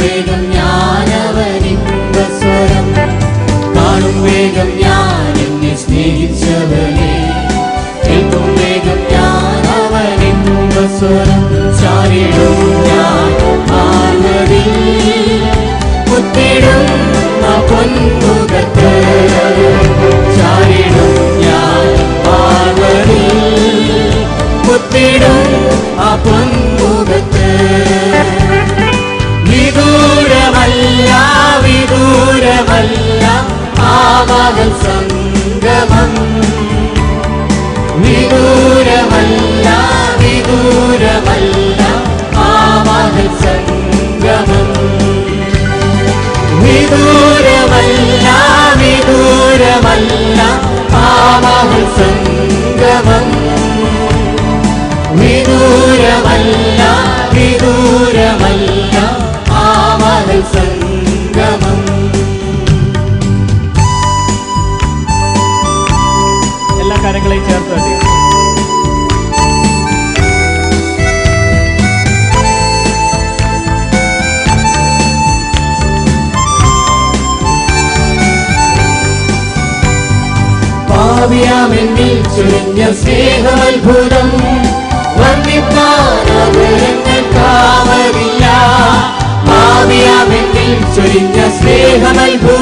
വേഗം കാണും വേഗം ഞാൻ സ്നേഹിച്ചവനെ. വേഗം ഞാൻ അവനിന്തുമ്പ സ്വരം. വിദൂരമല്ല വിദൂരമല്ല പാവഹുൽ സംഗമം. വിദൂരമല്ല വിദൂരമല്ല പാവഹുൽ അറിയാമെന്നിൽ ചുരിഞ്ഞ സ്നേഹാത്ഭുതം വർണ്ണിത്താനവരങ്ങൾ കാവലില്ല മാറിയാമെന്നിൽ ചുരിഞ്ഞ സ്നേഹാത്ഭുതം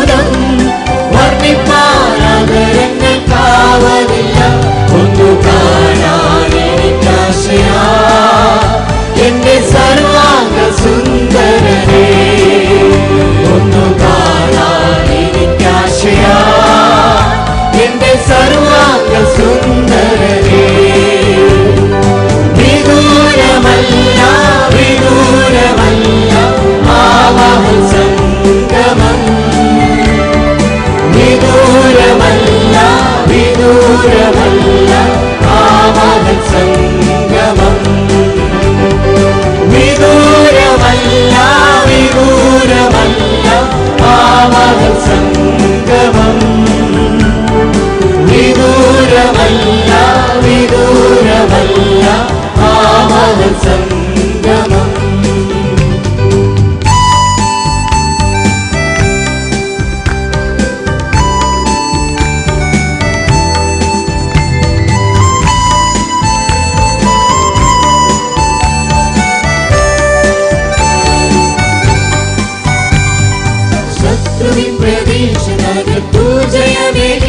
ശത്രുവിൻ പ്രതീക്ഷ തകർത്തു ജയമേകി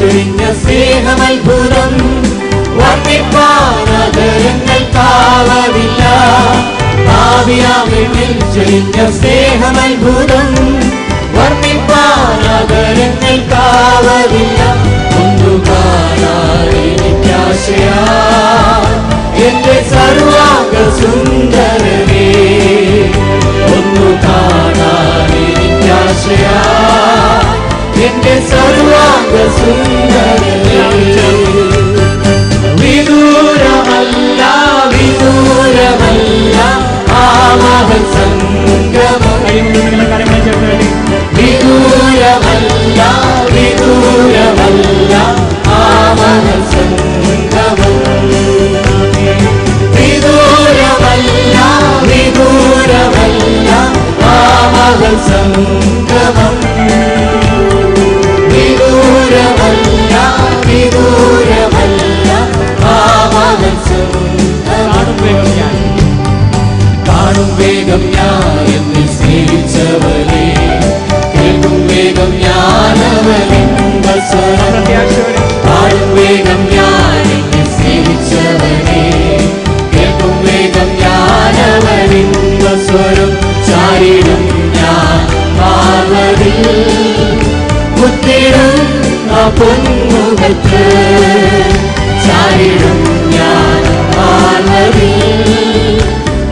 ചൊരിഞ്ഞ സ്നേഹമത്ഭുതം വർണിപ്പാനഗരങ്ങൾ കാവലില്ല ആവിയാമിൽ ചൊരിഞ്ഞ സ്നേഹമത്ഭുതം sarılandasın.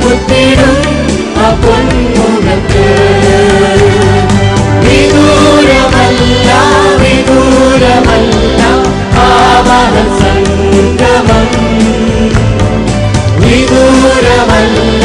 കുത്തിടും ആ പൊന്മുഖത്ത് വിദൂരമല്ല വിദൂരമല്ല ആവഹ സംഗമം വിദൂരമല്ല